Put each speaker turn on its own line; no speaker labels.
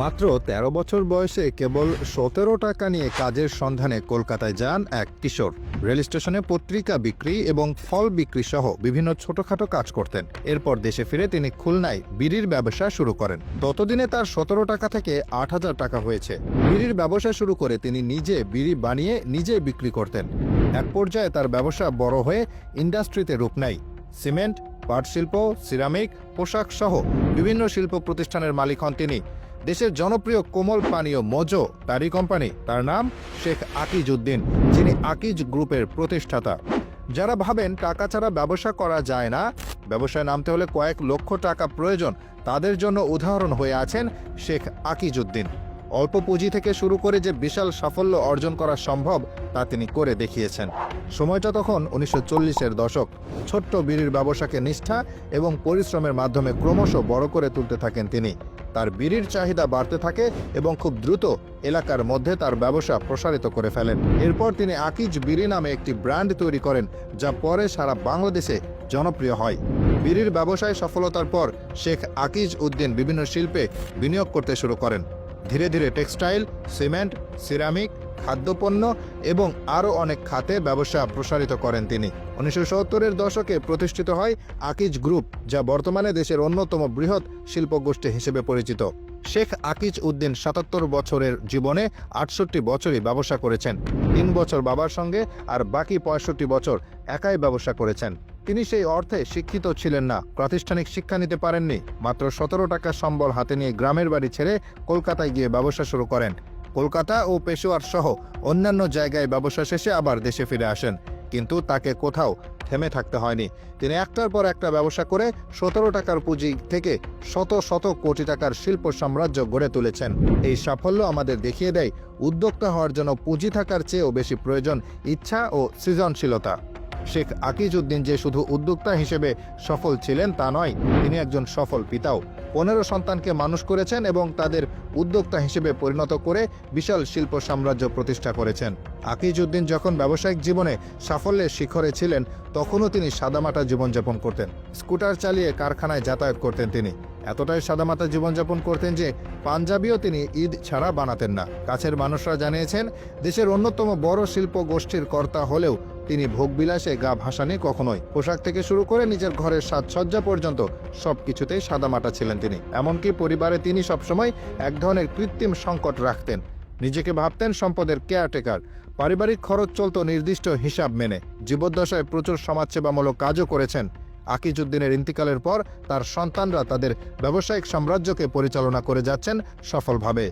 মাত্র ১৩ বছর বয়সে কেবল সতেরো টাকা নিয়ে কাজের সন্ধানে কলকাতায় যান এক কিশোর। রেল স্টেশনে পত্রিকা বিক্রি এবং ফল বিক্রি সহ বিভিন্ন ছোটখাটো কাজ করতেন। এরপর দেশে ফিরে তিনি খুলনায় বিড়ির ব্যবসা শুরু করেন। ততদিনে তার সতেরো টাকা থেকে আট হাজার টাকা হয়েছে। বিড়ির ব্যবসা শুরু করে তিনি নিজে বিড়ি বানিয়ে নিজে বিক্রি করতেন। এক পর্যায়ে তার ব্যবসা বড় হয়ে ইন্ডাস্ট্রিতে রূপ নেয়। সিমেন্ট, পাট শিল্প, সিরামিক, পোশাক সহ বিভিন্ন শিল্প প্রতিষ্ঠানের মালিক হন তিনি। দেশের জনপ্রিয় কোমল পানীয় মজো তারি কোম্পানি, তার নাম শেখ আকিজ উদ্দিন যিনি আকিজ গ্রুপের প্রতিষ্ঠাতা। যারা ভাবেন টাকা ছাড়া ব্যবসা করা যায় না, ব্যবসায় নামতে হলে কয়েক লক্ষ টাকা প্রয়োজন, তাদের জন্য উদাহরণ হয়ে আছেন শেখ আকিজ উদ্দিন অল্প পুঁজি থেকে শুরু করে যে বিশাল সাফল্য অর্জন করা সম্ভব, তা তিনি করে দেখিয়েছেন। সময়টা তখন উনিশশো চল্লিশের দশক। ছোট্ট বিড়ির ব্যবসাকে নিষ্ঠা এবং পরিশ্রমের মাধ্যমে ক্রমশ বড় করে তুলতে থাকেন তিনি। তার বিড়ির চাহিদা বাড়তে থাকে এবং খুব দ্রুত এলাকার মধ্যে তার ব্যবসা প্রসারিত করে ফেলেন। এরপর তিনি আকিজ বিড়ি নামে একটি ব্র্যান্ড তৈরি করেন, যা পরে সারা বাংলাদেশে জনপ্রিয় হয়। বিড়ির ব্যবসায় সফলতার পর শেখ আকিজ উদ্দিন বিভিন্ন শিল্পে বিনিয়োগ করতে শুরু করেন। ধীরে ধীরে টেক্সটাইল, সিমেন্ট, সিরামিক খাদ্যপণ্য এবং আরও অনেক খাতে ব্যবসা প্রসারিত করেন তিনি। উনিশশো সত্তরের দশকে প্রতিষ্ঠিত হয় আকিজ গ্রুপ, যা বর্তমানে দেশের অন্যতম বৃহৎ শিল্পগোষ্ঠী হিসেবে পরিচিত। শেখ আকিজ উদ্দিন সাতাত্তর বছরের জীবনে আটষট্টি বছরই ব্যবসা করেছেন। তিন বছর বাবার সঙ্গে আর বাকি পঁয়ষট্টি বছর একাই ব্যবসা করেছেন। তিনি সেই অর্থে শিক্ষিত ছিলেন না, প্রাতিষ্ঠানিক শিক্ষা নিতে পারেননি, মাত্র সতেরো টাকা সম্বল হাতে নিয়ে গ্রামের বাড়ি ছেড়ে কলকাতায় গিয়ে ব্যবসা শুরু করেন। কলকাতা ও পেশোয়ার সহ অন্যান্য জায়গায় ব্যবসা শেষে আবার দেশে ফিরে আসেন। কিন্তু তাকে কোথাও থেমে থাকতে হয়নি। তিনি একটার পর একটা ব্যবসা করে সতেরো টাকার পুঁজি থেকে শত শত কোটি টাকার শিল্প সাম্রাজ্য গড়ে তুলেছেন। এই সাফল্য আমাদের দেখিয়ে দেয়, উদ্যোক্তা হওয়ার জন্য পুঁজি থাকার চেয়েও বেশি প্রয়োজন ইচ্ছা ও সৃজনশীলতা। শেখ আকিজ উদ্দিন যে শুধু উদ্যোক্তা হিসেবে সফল ছিলেন তা নয়, তিনি একজন সফল পিতাও। পনেরো সন্তানকে মানুষ করেছেন এবং তাদের উদ্যোক্তা হিসেবে পরিণত করে বিশাল শিল্প সাম্রাজ্য প্রতিষ্ঠা করেছেন। আকিজ উদ্দিন যখন ব্যবসায়িক জীবনে সাফল্যের শিখরে ছিলেন, তখনও তিনি সাদামাটা জীবনযাপন করতেন। স্কুটার চালিয়ে কারখানায় যাতায়াত করতেন তিনি। এতটাই সাদামাটা জীবনযাপন করতেন যে পাঞ্জাবিও তিনি ঈদ ছাড়া বানাতেন না। কাছের মানুষরা জানিয়েছেন, দেশের অন্যতম বড় শিল্প গোষ্ঠীর কর্তা হলেও তিনি ভোগবিলাসে গা ভাসানে কখনোই। পোশাক থেকে শুরু করে নিজের ঘরের সাজসজ্জা পর্যন্ত সবকিছুতেই সাদামাটা ছিলেন তিনি। এমনকি পরিবারে তিনি সবসময় এক ধরনের কৃত্রিম সংকট রাখতেন। নিজেকে ভাবতেন সম্পদের কেয়ারটেকার। পারিবারিক খরচ চলত নির্দিষ্ট হিসাব মেনে। জীবদ্দশায় প্রচুর সমাজসেবামূলক কাজও করেছেন। আকিজউদ্দিনের ইন্তিকালের পর তার সন্তানরা তাদের ব্যবসায়িক সাম্রাজ্যকে পরিচালনা করে যাচ্ছেন সফলভাবে।